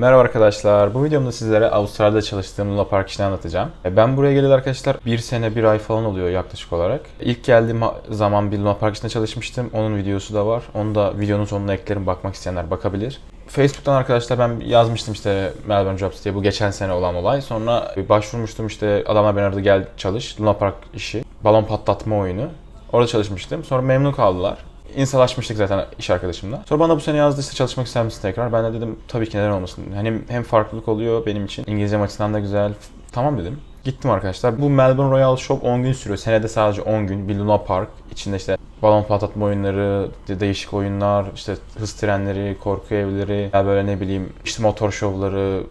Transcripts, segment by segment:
Merhaba arkadaşlar. Bu videomda sizlere Avustralya'da çalıştığım Luna Park işini anlatacağım. E, Ben buraya geleli arkadaşlar bir sene bir ay falan oluyor yaklaşık olarak. İlk geldiğim zaman bir Luna Park işinde çalışmıştım. Onun videosu da var. Onu da videonun sonuna eklerim. Bakmak isteyenler bakabilir. Facebook'tan arkadaşlar ben yazmıştım işte Melbourne Jobs diye bu geçen sene olan olay. Sonra başvurmuştum işte adamlar beni aradı gel çalış. Luna Park işi. Balon patlatma oyunu. Orada çalışmıştım. Sonra memnun kaldılar. İnsalaşmıştık zaten iş arkadaşımla. Sonra bana bu sene yazdı işte çalışmak ister misin tekrar? Ben de dedim tabii ki neden olmasın. Hani hem farklılık oluyor benim için. İngilizcem açısından da güzel. Tamam dedim. Gittim arkadaşlar. Bu Melbourne Royal Shop 10 gün sürüyor. Senede sadece 10 gün. Bir Luna Park. İçinde işte balon patlatma oyunları, de- değişik oyunlar, işte hız trenleri, korku evleri, ya böyle ne bileyim işte motor şovları,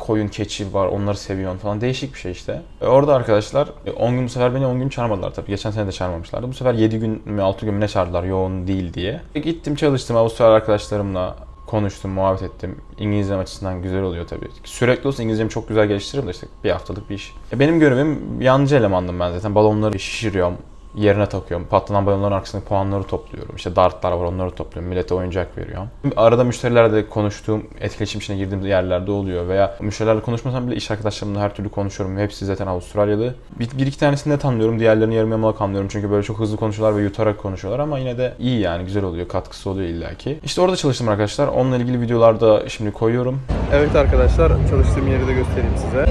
koyun keçi var onları seviyorsun falan değişik bir şey işte. E, orada arkadaşlar e, 10 gün bu sefer beni 10 gün çağırmadılar tabii. Geçen sene de çağırmamışlardı. Bu sefer 7 gün mü 6 gün mü ne çağırdılar yoğun değil diye. E, gittim çalıştım Avustralya arkadaşlarımla konuştum, muhabbet ettim. İngilizcem açısından güzel oluyor tabii. Sürekli olsa İngilizcemi çok güzel geliştiririm de işte bir haftalık bir iş. E, benim görevim yancı elemandım ben zaten. Balonları şişiriyorum, yerine takıyorum. Patlanan balonların arkasındaki puanları topluyorum. İşte dartlar var onları topluyorum. Millete oyuncak veriyorum. Arada müşterilerle konuştuğum, etkileşim içine girdiğim yerlerde oluyor. Veya müşterilerle konuşmasam bile iş arkadaşlarımla her türlü konuşuyorum. Hepsi zaten Avustralyalı. Bir, bir iki tanesini de tanıyorum. Diğerlerini yarım yamalak anlıyorum. Çünkü böyle çok hızlı konuşuyorlar ve yutarak konuşuyorlar ama yine de iyi yani güzel oluyor. Katkısı oluyor illaki. İşte orada çalıştım arkadaşlar. Onunla ilgili videolarda şimdi koyuyorum. Evet arkadaşlar çalıştığım yeri de göstereyim size.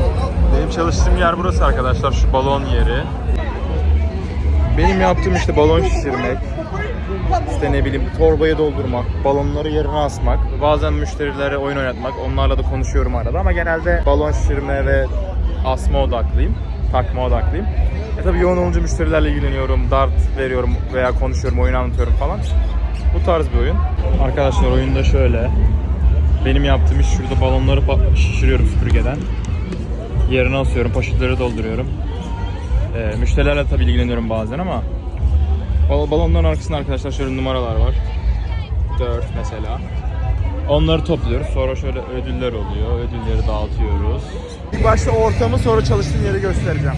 Benim çalıştığım yer burası arkadaşlar. Şu balon yeri. Benim yaptığım işte balon şişirmek, işte ne bileyim torbaya doldurmak, balonları yerine asmak, bazen müşterilere oyun oynatmak, onlarla da konuşuyorum arada ama genelde balon şişirme ve asma odaklıyım, takma odaklıyım. E tabi yoğun olunca müşterilerle ilgileniyorum, dart veriyorum veya konuşuyorum, oyun anlatıyorum falan. Bu tarz bir oyun. Arkadaşlar oyunda şöyle. Benim yaptığım iş şurada balonları şişiriyorum süpürgeden. Yerine asıyorum, poşetleri dolduruyorum. Ee, müşterilerle tabii ilgileniyorum bazen ama bal- balonların arkasında arkadaşlar şöyle numaralar var. 4 mesela. Onları topluyoruz. Sonra şöyle ödüller oluyor. Ödülleri dağıtıyoruz. İlk başta ortamı sonra çalıştığım yeri göstereceğim.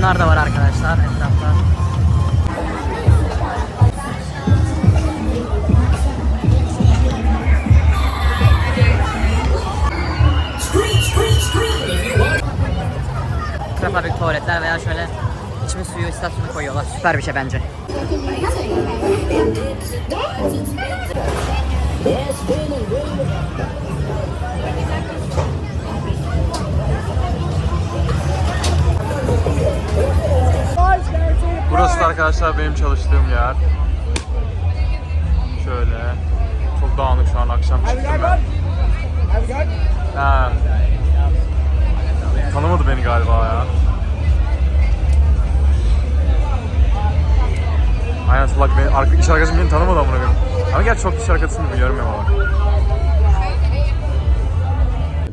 Oyunlar da var arkadaşlar etrafta. Prefabrik tuvaletler veya şöyle içme suyu istasyonu koyuyorlar. Süper bir şey bence. Arkadaşlar benim çalıştığım yer. Şöyle. Çok dağınık şu an akşam çıktım ben. Ha. Tanımadı beni galiba ya. Aynen salak beni, iş arkadaşım beni tanımadı amına koyayım. Ama gerçi çok iş arkadaşım biliyorum ya bak.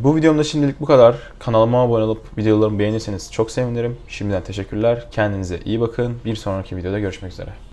Bu videomda şimdilik bu kadar. Kanalıma abone olup videolarımı beğenirseniz çok sevinirim. Şimdiden teşekkürler. Kendinize iyi bakın. Bir sonraki videoda görüşmek üzere.